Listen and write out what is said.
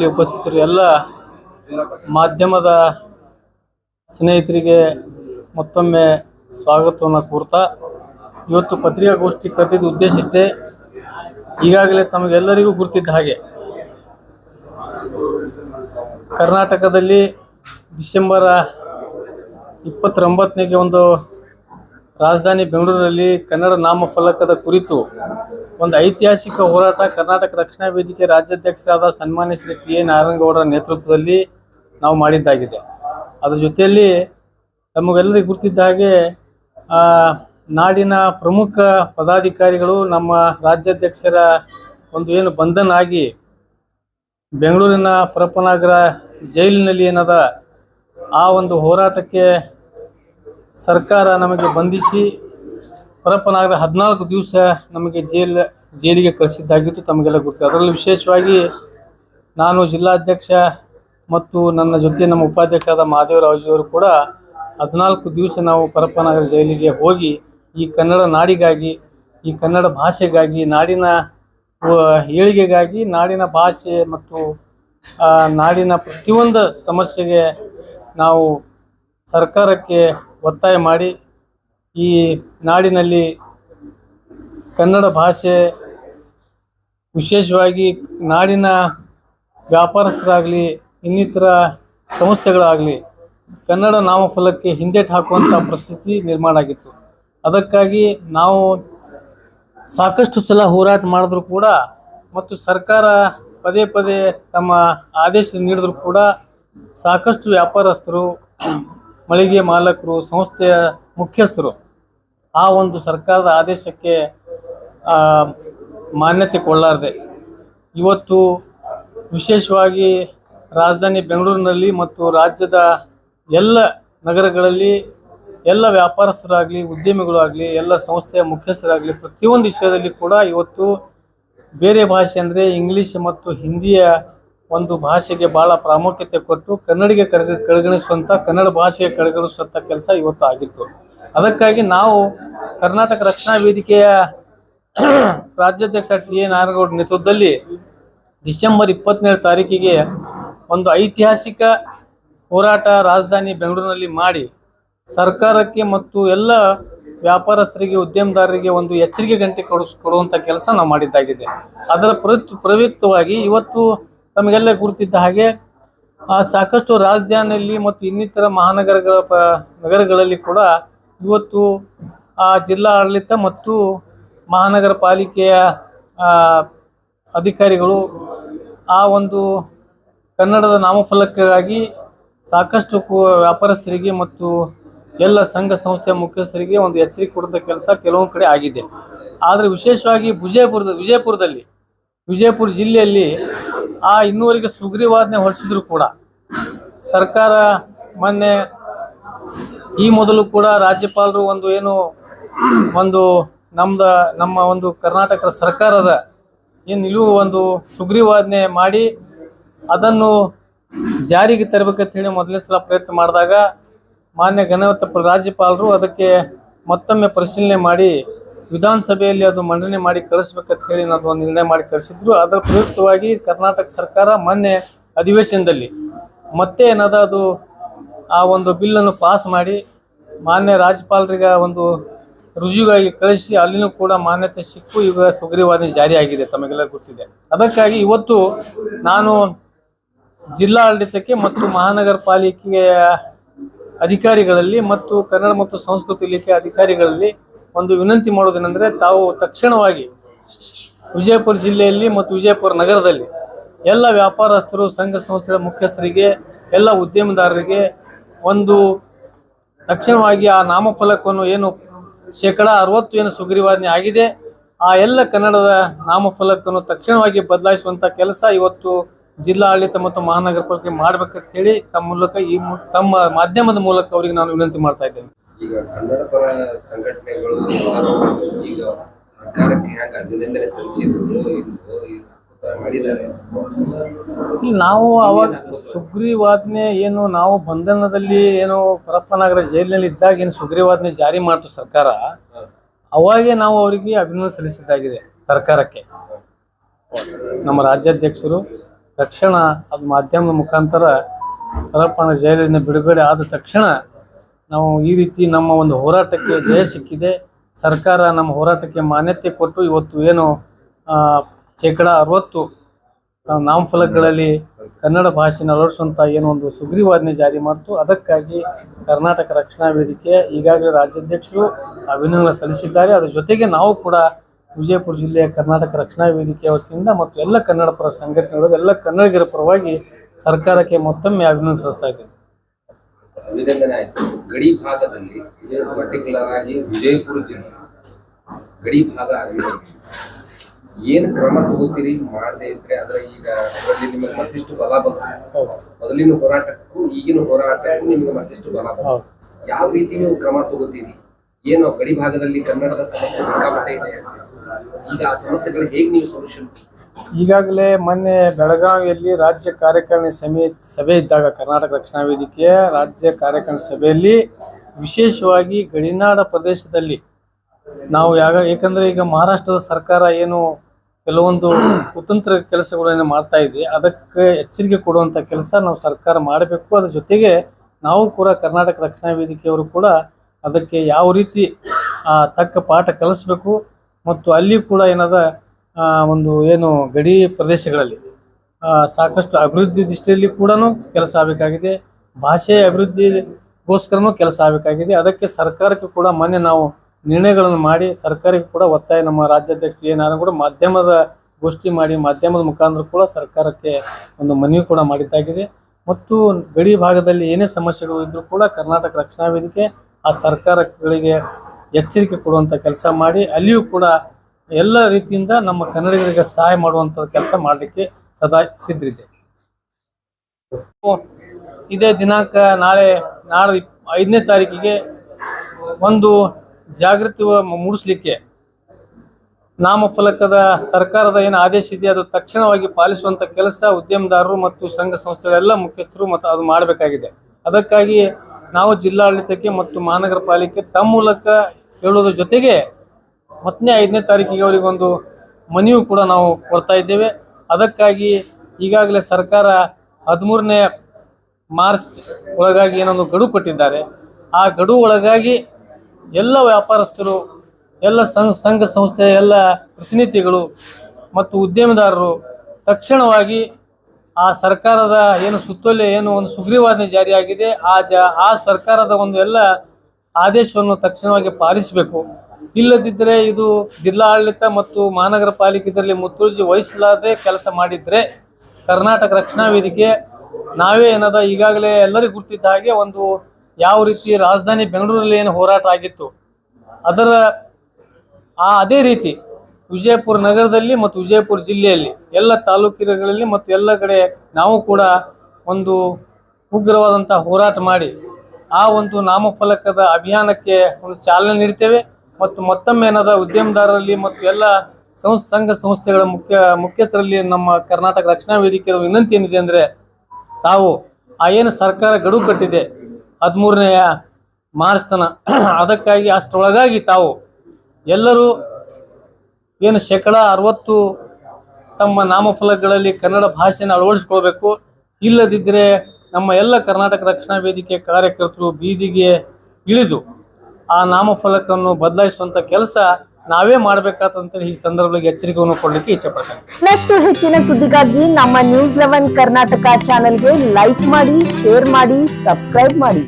ಇಲ್ಲಿ ಉಪಸ್ಥಿತರು ಎಲ್ಲ ಮಾಧ್ಯಮದ ಸ್ನೇಹಿತರಿಗೆ ಮತ್ತೊಮ್ಮೆ ಸ್ವಾಗತವನ್ನು ಕೋರ್ತಾ, ಇವತ್ತು ಪತ್ರಿಕಾಗೋಷ್ಠಿ ಕರೆದಿದ್ದ ಉದ್ದೇಶ ಇಷ್ಟೇ. ಈಗಾಗಲೇ ತಮಗೆಲ್ಲರಿಗೂ ಗುರುತಿದ್ದ ಹಾಗೆ ಕರ್ನಾಟಕದಲ್ಲಿ ಡಿಸೆಂಬರ ಇಪ್ಪತ್ತೊಂಬತ್ತನೇಗೆ ಒಂದು ರಾಜಧಾನಿ ಬೆಂಗಳೂರಿನಲ್ಲಿ ಕನ್ನಡ ನಾಮಫಲಕದ ಕುರಿತು ಒಂದು ಐತಿಹಾಸಿಕ ಹೋರಾಟ ಕರ್ನಾಟಕ ರಕ್ಷಣಾ ವೇದಿಕೆ ರಾಜ್ಯಾಧ್ಯಕ್ಷರಾದ ಸನ್ಮಾನ್ಯ ಶ್ರೀ ಟಿ ಎ ನಾರಾಯಣಗೌಡರ ನೇತೃತ್ವದಲ್ಲಿ ನಾವು ಮಾಡಿದ್ದಾಗಿದೆ. ಅದರ ಜೊತೆಯಲ್ಲಿ ನಮಗೆಲ್ಲರಿಗೆ ಗುರುತಿದ್ದ ಹಾಗೆ ನಾಡಿನ ಪ್ರಮುಖ ಪದಾಧಿಕಾರಿಗಳು ನಮ್ಮ ರಾಜ್ಯಾಧ್ಯಕ್ಷರ ಒಂದು ಏನು ಬಂಧನ ಆಗಿ ಬೆಂಗಳೂರಿನ ಪರಪ್ಪನಗರ ಜೈಲಿನಲ್ಲಿ ಏನದ ಆ ಒಂದು ಹೋರಾಟಕ್ಕೆ ಸರ್ಕಾರ ನಮಗೆ ಬಂಧಿಸಿ ಪರಪ್ಪನಗರ ಹದಿನಾಲ್ಕು ದಿವಸ ನಮಗೆ ಜೈಲ್, ಜೈಲಿಗೆ ಕಳಿಸಿದ್ದಾಗಿತ್ತು ತಮಗೆಲ್ಲ ಗೊತ್ತು. ಅದರಲ್ಲಿ ವಿಶೇಷವಾಗಿ ನಾನು ಜಿಲ್ಲಾಧ್ಯಕ್ಷ ಮತ್ತು ನನ್ನ ಜೊತೆ ನಮ್ಮ ಉಪಾಧ್ಯಕ್ಷರಾದ ಮಹಾದೇವರಾಜಿಯವರು ಕೂಡ ಹದಿನಾಲ್ಕು ದಿವಸ ನಾವು ಪರಪ್ಪನಗರ ಜೈಲಿಗೆ ಹೋಗಿ ಈ ಕನ್ನಡ ನಾಡಿಗಾಗಿ, ಈ ಕನ್ನಡ ಭಾಷೆಗಾಗಿ, ನಾಡಿನ ಏಳಿಗೆಗಾಗಿ, ನಾಡಿನ ಭಾಷೆ ಮತ್ತು ನಾಡಿನ ಪ್ರತಿಯೊಂದು ಸಮಸ್ಯೆಗೆ ನಾವು ಸರ್ಕಾರಕ್ಕೆ ಒತ್ತಾಯ ಮಾಡಿ ಈ ನಾಡಿನಲ್ಲಿ ಕನ್ನಡ ಭಾಷೆ ವಿಶೇಷವಾಗಿ ನಾಡಿನ ವ್ಯಾಪಾರಸ್ಥರಾಗಲಿ, ಇನ್ನಿತರ ಸಂಸ್ಥೆಗಳಾಗಲಿ ಕನ್ನಡ ನಾಮಫಲಕ್ಕೆ ಹಿಂದೇಟು ಹಾಕುವಂಥ ಪರಿಸ್ಥಿತಿ ನಿರ್ಮಾಣ ಆಗಿತ್ತು. ಅದಕ್ಕಾಗಿ ನಾವು ಸಾಕಷ್ಟು ಸಲ ಹೋರಾಟ ಮಾಡಿದ್ರು ಕೂಡ ಮತ್ತು ಸರ್ಕಾರ ಪದೇ ಪದೇ ತಮ್ಮ ಆದೇಶ ನೀಡಿದ್ರು ಕೂಡ ಸಾಕಷ್ಟು ವ್ಯಾಪಾರಸ್ಥರು ಮಳಿಗೆ ಮಾಲಕರು, ಸಂಸ್ಥೆಯ ಮುಖ್ಯಸ್ಥರು, ಆ ಒಂದು ಸರ್ಕಾರದ ಆದೇಶಕ್ಕೆ ಮಾನ್ಯತೆ ಕೊಳ್ಳಾರದೆ ಇವತ್ತು ವಿಶೇಷವಾಗಿ ರಾಜಧಾನಿ ಬೆಂಗಳೂರಿನಲ್ಲಿ ಮತ್ತು ರಾಜ್ಯದ ಎಲ್ಲ ನಗರಗಳಲ್ಲಿ, ಎಲ್ಲ ವ್ಯಾಪಾರಸ್ಥರಾಗಲಿ ಉದ್ಯಮಿಗಳು ಆಗಲಿ ಎಲ್ಲ ಸಂಸ್ಥೆಯ ಮುಖ್ಯಸ್ಥರಾಗಲಿ ಪ್ರತಿಯೊಂದು ವಿಷಯದಲ್ಲಿ ಕೂಡ ಇವತ್ತು ಬೇರೆ ಭಾಷೆ ಅಂದರೆ ಇಂಗ್ಲೀಷ್ ಮತ್ತು ಹಿಂದಿಯ ಒಂದು ಭಾಷೆಗೆ ಬಹಳ ಪ್ರಾಮುಖ್ಯತೆ ಕೊಟ್ಟು ಕನ್ನಡಿಗೆ ಕಡೆಗ ಕಡೆಗಣಿಸುವಂಥ ಕನ್ನಡ ಭಾಷೆಗೆ ಕಡೆಗಣಿಸುವಂಥ ಕೆಲಸ ಇವತ್ತು ಆಗಿತ್ತು. ಅದಕ್ಕಾಗಿ ನಾವು ಕರ್ನಾಟಕ ರಕ್ಷಣಾ ವೇದಿಕೆಯ ರಾಜ್ಯಾಧ್ಯಕ್ಷ ಟಿ ಎ ನಾರಾಯಣಗೌಡ ನೇತೃತ್ವದಲ್ಲಿ ಡಿಸೆಂಬರ್ ಇಪ್ಪತ್ತೆರಡು ತಾರೀಕಿಗೆ ಒಂದು ಐತಿಹಾಸಿಕ ಹೋರಾಟ ರಾಜಧಾನಿ ಬೆಂಗಳೂರಿನಲ್ಲಿ ಮಾಡಿ ಸರ್ಕಾರಕ್ಕೆ ಮತ್ತು ಎಲ್ಲ ವ್ಯಾಪಾರಸ್ಥರಿಗೆ, ಉದ್ಯಮದಾರರಿಗೆ ಒಂದು ಎಚ್ಚರಿಕೆ ಗಂಟೆ ಕೊಡಿಸ್ ಕೊಡುವಂಥ ಕೆಲಸ ನಾವು ಮಾಡಿದ್ದಾಗಿದೆ. ಅದರ ಪ್ರಯುಕ್ತ ಪ್ರಯುಕ್ತವಾಗಿ ಇವತ್ತು ತಮಗೆಲ್ಲ ಗುರುತಿದ್ದ ಹಾಗೆ, ಆ, ಸಾಕಷ್ಟು ರಾಜಧಾನಿಯಲ್ಲಿ ಮತ್ತು ಇನ್ನಿತರ ಮಹಾನಗರಗಳ ಪ, ನಗರಗಳಲ್ಲಿ ಕೂಡ ಇವತ್ತು, ಆ ಜಿಲ್ಲಾ ಆಡಳಿತ ಮತ್ತು ಮಹಾನಗರ ಪಾಲಿಕೆಯ ಅಧಿಕಾರಿಗಳು ಆ ಒಂದು ಕನ್ನಡದ ನಾಮಫಲಕ್ಕಾಗಿ ಸಾಕಷ್ಟು ವ್ಯಾಪಾರಸ್ಥರಿಗೆ ಮತ್ತು ಎಲ್ಲ ಸಂಘ ಸಂಸ್ಥೆಯ ಮುಖ್ಯಸ್ಥರಿಗೆ ಒಂದು ಎಚ್ಚರಿಕೆ ಕೊಡುವಂಥ ಕೆಲಸ ಕೆಲವೊಂದು ಕಡೆ ಆಗಿದೆ. ಆದರೆ ವಿಶೇಷವಾಗಿ ವಿಜಯಪುರದ, ವಿಜಯಪುರದಲ್ಲಿ, ವಿಜಯಪುರ ಜಿಲ್ಲೆಯಲ್ಲಿ ಆ ಇನ್ನೂವರೆಗೆ ಸುಗ್ರೀವಾಜ್ಞೆ ಹೊರಡಿಸಿದ್ರು ಕೂಡ. ಸರ್ಕಾರ ಮೊನ್ನೆ ಈ ಮೊದಲು ಕೂಡ ರಾಜ್ಯಪಾಲರು ಒಂದು ಏನು ಒಂದು ನಮ್ದ, ನಮ್ಮ ಒಂದು ಕರ್ನಾಟಕ ಸರ್ಕಾರದ ಏನು ನಿಲುವು ಒಂದು ಸುಗ್ರೀವಾಜ್ಞೆ ಮಾಡಿ ಅದನ್ನು ಜಾರಿಗೆ ತರಬೇಕಂತ ಹೇಳಿ ಮೊದಲನೇ ಸಲ ಪ್ರಯತ್ನ ಮಾಡಿದಾಗ ಮಾನ್ಯ ಪ್ರ- ರಾಜ್ಯಪಾಲರು ಅದಕ್ಕೆ ಮತ್ತೊಮ್ಮೆ ಪರಿಶೀಲನೆ ಮಾಡಿ ವಿಧಾನಸಭೆಯಲ್ಲಿ ಅದು ಮಂಡನೆ ಮಾಡಿ ಕಳಿಸ್ಬೇಕಂತ ಹೇಳಿ ನಾವು ನಿರ್ಣಯ ಮಾಡಿ ಕಳಿಸಿದ್ರು. ಅದರ ಪ್ರಯುಕ್ತವಾಗಿ ಕರ್ನಾಟಕ ಸರ್ಕಾರ ಮೊನ್ನೆ ಅಧಿವೇಶನದಲ್ಲಿ ಮತ್ತೆ ಏನದ ಅದು ಆ ಒಂದು ಬಿಲ್ಲನ್ನು ಪಾಸ್ ಮಾಡಿ ಮಾನ್ಯ ರಾಜ್ಯಪಾಲರಿಗೆ ಒಂದು ರುಜುವಾಗಿ ಕಳಿಸಿ ಅಲ್ಲಿನೂ ಕೂಡ ಮಾನ್ಯತೆ ಸಿಕ್ಕು. ಈಗ ಸುಗ್ರೀವಾಜ್ಞೆ ಜಾರಿಯಾಗಿದೆ ತಮಗೆಲ್ಲ ಗೊತ್ತಿದೆ. ಅದಕ್ಕಾಗಿ ಇವತ್ತು ನಾನು ಜಿಲ್ಲಾಡಳಿತಕ್ಕೆ ಮತ್ತು ಮಹಾನಗರ ಪಾಲಿಕೆಯ ಅಧಿಕಾರಿಗಳಲ್ಲಿ ಮತ್ತು ಕನ್ನಡ ಮತ್ತು ಸಂಸ್ಕೃತಿ ಇಲಾಖೆ ಅಧಿಕಾರಿಗಳಲ್ಲಿ ಒಂದು ವಿನಂತಿ ಮಾಡೋದೇನೆಂದರೆ ತಾವು ತಕ್ಷಣವಾಗಿ ವಿಜಯಪುರ ಜಿಲ್ಲೆಯಲ್ಲಿ ಮತ್ತು ವಿಜಯಪುರ ನಗರದಲ್ಲಿ ಎಲ್ಲ ವ್ಯಾಪಾರಸ್ಥರು, ಸಂಘ ಸಂಸ್ಥೆಗಳ ಮುಖ್ಯಸ್ಥರಿಗೆ, ಎಲ್ಲ ಉದ್ಯಮದಾರರಿಗೆ ಒಂದು ತಕ್ಷಣವಾಗಿ ಆ ನಾಮಫಲಕವನ್ನು ಏನು ಶೇಕಡ ಅರವತ್ತು ಏನು ಸುಗ್ರೀವಾಜ್ಞೆ ಆಗಿದೆ, ಆ ಎಲ್ಲ ಕನ್ನಡದ ನಾಮಫಲಕವನ್ನು ತಕ್ಷಣವಾಗಿ ಬದಲಾಯಿಸುವಂಥ ಕೆಲಸ ಇವತ್ತು ಜಿಲ್ಲಾಡಳಿತ ಮತ್ತು ಮಹಾನಗರ ಪಾಲಿಕೆ ಮಾಡ್ಬೇಕಂತ ಹೇಳಿ ತಮ್ಮ ಮೂಲಕ ಈ ತಮ್ಮ ಮಾಧ್ಯಮದ ಮೂಲಕ ಅವರಿಗೆ ನಾನು ವಿನಂತಿ ಮಾಡ್ತಾ ಇದ್ದೇನೆ. ಈಗ ಕನ್ನಡ ಪರ ಸಂಘಟನೆಗಳು ಈಗ ಸರ್ಕಾರಕ್ಕೆ ಹ್ಯಾಂಗ ಅಭಿನಂದನೆ ಸಲ್ಲಿಸಿದ್ರು? ಮಾಡಿದ್ದಾರೆ. ನಾವು ಅವಾಗ ಸುಗ್ರೀವಾಜ್ಞೆ ಏನು, ನಾವು ಬಂಧನದಲ್ಲಿ ಏನು ಪರಪ್ಪನಗರ ಜೈಲಿನಲ್ಲಿ ಇದ್ದಾಗ ಏನು ಸುಗ್ರೀವಾಜ್ಞೆ ಜಾರಿ ಮಾಡ್ತು ಸರ್ಕಾರ, ಅವಾಗೆ ನಾವು ಅವರಿಗೆ ಅಭಿನಂದನೆ ಸಲ್ಲಿಸಿದ್ದಾಗಿದೆ ಸರ್ಕಾರಕ್ಕೆ. ನಮ್ಮ ರಾಜ್ಯಾಧ್ಯಕ್ಷರು, ತಕ್ಷಣ ಅದು ಮಾಧ್ಯಮದ ಮುಖಾಂತರ ಪರಪ್ಪನ ಜೈಲಿನಿಂದ ಬಿಡುಗಡೆ ಆದ ತಕ್ಷಣ ನಾವು ಈ ರೀತಿ ನಮ್ಮ ಒಂದು ಹೋರಾಟಕ್ಕೆ ಜಯ ಸಿಕ್ಕಿದೆ. ಸರ್ಕಾರ ನಮ್ಮ ಹೋರಾಟಕ್ಕೆ ಮಾನ್ಯತೆ ಕೊಟ್ಟು ಇವತ್ತು ಏನು ಶೇಕಡಾ ಅರವತ್ತು ನಾಮಫಲಕಗಳಲ್ಲಿ ಕನ್ನಡ ಭಾಷೆನ ಅಳವಡಿಸುವಂಥ ಏನು ಒಂದು ಸುಗ್ರೀವಾಜ್ಞೆ ಜಾರಿ ಮಾಡಿತು. ಅದಕ್ಕಾಗಿ ಕರ್ನಾಟಕ ರಕ್ಷಣಾ ವೇದಿಕೆ ಈಗಾಗಲೇ ರಾಜ್ಯಾಧ್ಯಕ್ಷರು ಅಭಿನಂದನೆ ಸಲ್ಲಿಸಿದ್ದಾರೆ. ಅದರ ಜೊತೆಗೆ ನಾವು ಕೂಡ ವಿಜಯಪುರ ಜಿಲ್ಲೆಯ ಕರ್ನಾಟಕ ರಕ್ಷಣಾ ವೇದಿಕೆಯ ವತಿಯಿಂದ ಮತ್ತು ಎಲ್ಲ ಕನ್ನಡ ಪರ ಸಂಘಟನೆಗಳು, ಎಲ್ಲ ಕನ್ನಡಿಗರ ಪರವಾಗಿ ಸರ್ಕಾರಕ್ಕೆ ಮತ್ತೊಮ್ಮೆ ಅಭಿನಂದನೆ ಸಲ್ಲಿಸ್ತಾ ಇದ್ದೇನೆ. ಅಭಿನಂದನೆ ಆಯ್ತು. ಗಡಿ ಭಾಗದಲ್ಲಿ ಇದು ಪರ್ಟಿಕ್ಯುಲರ್ ಆಗಿ ವಿಜಯಪುರ ಜಿಲ್ಲೆ. ಗಡಿ ಭಾಗ ಆಗಿದೆ. ಏನ್ ಕ್ರಮ ತಗೋತೀರಿ? ಮಾಡದೇ ಇದ್ರೆ ಆದ್ರೆ ಈಗ ಅದರಲ್ಲಿ ನಿಮಗೆ ಮತ್ತಿಷ್ಟು ಬಲ ಬಂತು. ಮೊದಲಿನ ಹೋರಾಟಕ್ಕೂ ಈಗಿನ ಹೋರಾಟಕ್ಕೂ ನಿಮಗೆ ಮತ್ತಿಷ್ಟು ಬಲ ಬಂತು. ಯಾವ ರೀತಿ ನೀವು ಕ್ರಮ ತಗೋತೀರಿ? ಏನು ಗಡಿ ಭಾಗದಲ್ಲಿ ಕನ್ನಡದ ಸಮಸ್ಯೆ ಸಿಕ್ಕಾಪಟ್ಟೆ ಇದೆ? ಈಗ ಆ ಸಮಸ್ಯೆಗಳಿಗೆ ಹೇಗೆ ನೀವು ಸೊಲ್ಯೂಷನ್ ಈಗಾಗಲೇ ಮೊನ್ನೆ ಬೆಳಗಾವಿಯಲ್ಲಿ ರಾಜ್ಯ ಕಾರ್ಯಕಾರಿಣಿ ಸಮಿತಿ ಸಭೆ ಇದ್ದಾಗ, ಕರ್ನಾಟಕ ರಕ್ಷಣಾ ವೇದಿಕೆಯ ರಾಜ್ಯ ಕಾರ್ಯಕಾರಿಣಿ ಸಭೆಯಲ್ಲಿ ವಿಶೇಷವಾಗಿ ಗಡಿನಾಡ ಪ್ರದೇಶದಲ್ಲಿ ನಾವು ಯಾಗ, ಏಕೆಂದರೆ ಈಗ ಮಹಾರಾಷ್ಟ್ರದ ಸರ್ಕಾರ ಏನು ಕೆಲವೊಂದು ಕುತಂತ್ರ ಕೆಲಸಗಳನ್ನು ಮಾಡ್ತಾ ಇದೆ, ಅದಕ್ಕೆ ಎಚ್ಚರಿಕೆ ಕೊಡುವಂಥ ಕೆಲಸ ನಾವು ಸರ್ಕಾರ ಮಾಡಬೇಕು. ಅದ್ರ ಜೊತೆಗೆ ನಾವು ಕೂಡ ಕರ್ನಾಟಕ ರಕ್ಷಣಾ ವೇದಿಕೆಯವರು ಕೂಡ ಅದಕ್ಕೆ ಯಾವ ರೀತಿ ತಕ್ಕ ಪಾಠ ಕಲಿಸ್ಬೇಕು, ಮತ್ತು ಅಲ್ಲಿ ಕೂಡ ಏನದ ಒಂದು ಏನು ಗಡಿ ಪ್ರದೇಶಗಳಲ್ಲಿ ಸಾಕಷ್ಟು ಅಭಿವೃದ್ಧಿ ದೃಷ್ಟಿಯಲ್ಲಿ ಕೂಡ ಕೆಲಸ ಆಗಬೇಕಾಗಿದೆ. ಭಾಷೆ ಅಭಿವೃದ್ಧಿಗೋಸ್ಕರನೂ ಕೆಲಸ ಆಗಬೇಕಾಗಿದೆ. ಅದಕ್ಕೆ ಸರ್ಕಾರಕ್ಕೆ ಕೂಡ ಮೊನ್ನೆ ನಾವು ನಿರ್ಣಯಗಳನ್ನು ಮಾಡಿ, ಸರ್ಕಾರಕ್ಕೆ ಕೂಡ ಒತ್ತಾಯ ನಮ್ಮ ರಾಜ್ಯಾಧ್ಯಕ್ಷ ಏನಾದ್ರು ಕೂಡ ಮಾಧ್ಯಮದ ಗೋಷ್ಠಿ ಮಾಡಿ, ಮಾಧ್ಯಮದ ಮುಖಾಂತರ ಕೂಡ ಸರ್ಕಾರಕ್ಕೆ ಒಂದು ಮನವಿ ಕೂಡ ಮಾಡಿದ್ದಾಗಿದೆ. ಮತ್ತು ಗಡಿ ಭಾಗದಲ್ಲಿ ಏನೇ ಸಮಸ್ಯೆಗಳು ಇದ್ದರೂ ಕೂಡ ಕರ್ನಾಟಕ ರಕ್ಷಣಾ ವೇದಿಕೆ ಆ ಸರ್ಕಾರಗಳಿಗೆ ಎಚ್ಚರಿಕೆ ಕೊಡುವಂಥ ಕೆಲಸ ಮಾಡಿ, ಅಲ್ಲಿಯೂ ಕೂಡ ಎಲ್ಲ ರೀತಿಯಿಂದ ನಮ್ಮ ಕನ್ನಡಿಗರಿಗೆ ಸಹಾಯ ಮಾಡುವಂತ ಕೆಲಸ ಮಾಡಲಿಕ್ಕೆ ಸದಾ ಸಿದ್ಧರಿದೆ ಇದೇ ದಿನಾಂಕ ನಾಳೆ ನಾಳೆ ಐದನೇ ತಾರೀಕಿಗೆ ಒಂದು ಜಾಗೃತಿ ಮೂಡಿಸ್ಲಿಕ್ಕೆ ನಾಮಫಲಕದ ಸರ್ಕಾರದ ಏನು ಆದೇಶ ಇದೆ ಅದು ತಕ್ಷಣವಾಗಿ ಪಾಲಿಸುವಂತ ಕೆಲಸ ಉದ್ಯಮದಾರರು ಮತ್ತು ಸಂಘ ಸಂಸ್ಥೆಗಳೆಲ್ಲ ಮುಖ್ಯಸ್ಥರು ಮತ್ತು ಅದು ಮಾಡಬೇಕಾಗಿದೆ. ಅದಕ್ಕಾಗಿ ನಾವು ಜಿಲ್ಲಾಡಳಿತಕ್ಕೆ ಮತ್ತು ಮಹಾನಗರ ಪಾಲಿಕೆ ತಮ್ಮ ಮೂಲಕ ಹೇಳೋದ್ರ ಜೊತೆಗೆ ಹತ್ತನೇ, ಐದನೇ ತಾರೀಕಿಗೆ ಅವರಿಗೊಂದು ಮನವಿ ಕೂಡ ನಾವು ಕೊಡ್ತಾ ಇದ್ದೇವೆ. ಅದಕ್ಕಾಗಿ ಈಗಾಗಲೇ ಸರ್ಕಾರ ಹದಿಮೂರನೇ ಮಾರ್ಚ್ ಒಳಗಾಗಿ ಏನೊಂದು ಗಡುವು ಕೊಟ್ಟಿದ್ದಾರೆ. ಆ ಗಡುವು ಒಳಗಾಗಿ ಎಲ್ಲ ವ್ಯಾಪಾರಸ್ಥರು, ಎಲ್ಲ ಸಂಘ ಸಂಸ್ಥೆ, ಎಲ್ಲ ಪ್ರತಿನಿಧಿಗಳು ಮತ್ತು ಉದ್ಯಮದಾರರು ತಕ್ಷಣವಾಗಿ ಆ ಸರ್ಕಾರದ ಏನು ಸುತ್ತೋಲೆ, ಏನು ಒಂದು ಸುಗ್ರೀವಾಜ್ಞೆ ಜಾರಿಯಾಗಿದೆ ಆ ಜ, ಆ ಸರ್ಕಾರದ ಒಂದು ಎಲ್ಲ ಆದೇಶವನ್ನು ತಕ್ಷಣವಾಗಿ ಪಾಲಿಸಬೇಕು. ಇಲ್ಲದಿದ್ದರೆ ಇದು ಜಿಲ್ಲಾಡಳಿತ ಮತ್ತು ಮಹಾನಗರ ಪಾಲಿಕೆ ಇದರಲ್ಲಿ ವಹಿಸಲಾದೆ ಕೆಲಸ ಮಾಡಿದ್ರೆ ಕರ್ನಾಟಕ ರಕ್ಷಣಾ ವೇದಿಕೆ ನಾವೇ ಏನದ ಈಗಾಗಲೇ ಎಲ್ಲರಿಗೂ ಗೊತ್ತಿದ್ದ ಹಾಗೆ ಒಂದು ಯಾವ ರೀತಿ ರಾಜಧಾನಿ ಬೆಂಗಳೂರಲ್ಲಿ ಏನು ಹೋರಾಟ ಆಗಿತ್ತು. ಅದರ ಆ ಅದೇ ರೀತಿ ವಿಜಯಪುರ ನಗರದಲ್ಲಿ ಮತ್ತು ವಿಜಯಪುರ ಜಿಲ್ಲೆಯಲ್ಲಿ ಎಲ್ಲ ತಾಲೂಕಿನಲ್ಲಿ ಮತ್ತು ಎಲ್ಲ ಕಡೆ ನಾವು ಕೂಡ ಒಂದು ಉಗ್ರವಾದಂಥ ಹೋರಾಟ ಮಾಡಿ ಆ ಒಂದು ನಾಮಫಲಕದ ಅಭಿಯಾನಕ್ಕೆ ಒಂದು ಚಾಲನೆ ನೀಡ್ತೇವೆ. ಮತ್ತು ಮತ್ತೊಮ್ಮೆ ಏನಾದ ಉದ್ಯಮದಾರರಲ್ಲಿ ಮತ್ತು ಎಲ್ಲ ಸಂಘ ಸಂಸ್ಥೆಗಳ ಮುಖ್ಯ, ಮುಖ್ಯಸ್ಥರಲ್ಲಿ ನಮ್ಮ ಕರ್ನಾಟಕ ರಕ್ಷಣಾ ವೇದಿಕೆಯ ವಿನಂತಿ ಏನಿದೆ ಅಂದರೆ ತಾವು ಆ ಏನು ಸರ್ಕಾರ ಗಡುವು ಕಟ್ಟಿದೆ ಹದಿಮೂರನೆಯ ಮಾರ್ಚ್ ತನ, ಅದಕ್ಕಾಗಿ ಅಷ್ಟರೊಳಗಾಗಿ ತಾವು ಎಲ್ಲರೂ ಏನು ಶೇಕಡ ಅರವತ್ತು ತಮ್ಮ ನಾಮಫಲಕಗಳಲ್ಲಿ ಕನ್ನಡ ಭಾಷೆಯನ್ನು ಅಳವಡಿಸ್ಕೊಳ್ಬೇಕು. ಇಲ್ಲದಿದ್ದರೆ ನಮ್ಮ ಎಲ್ಲ ಕರ್ನಾಟಕ ರಕ್ಷಣಾ ವೇದಿಕೆ ಕಾರ್ಯಕರ್ತರು ಬೀದಿಗೆ ಇಳಿದು ಆ ನಾಮಫಲಕವನ್ನು ಬದಲಾಯಿಸುವಂತ ಕೆಲಸ ನಾವೇ ಮಾಡಬೇಕಾದಂತ ಈ ಸಂದರ್ಭದಲ್ಲಿ ಎಚ್ಚರಿಕೆಯನ್ನು ಕೊಡಲಿಕ್ಕೆ ಇಚ್ಛೆಪಡ್ತೇನೆ ಇನ್ನಷ್ಟು ಹೆಚ್ಚಿನ ಸುದ್ದಿಗಾಗಿ ನಮ್ಮ ನ್ಯೂಸ್ ಲೆವೆನ್ ಕರ್ನಾಟಕ ಚಾನೆಲ್ಗೆ ಲೈಕ್ ಮಾಡಿ, ಶೇರ್ ಮಾಡಿ, ಸಬ್ಸ್ಕ್ರೈಬ್ ಮಾಡಿ.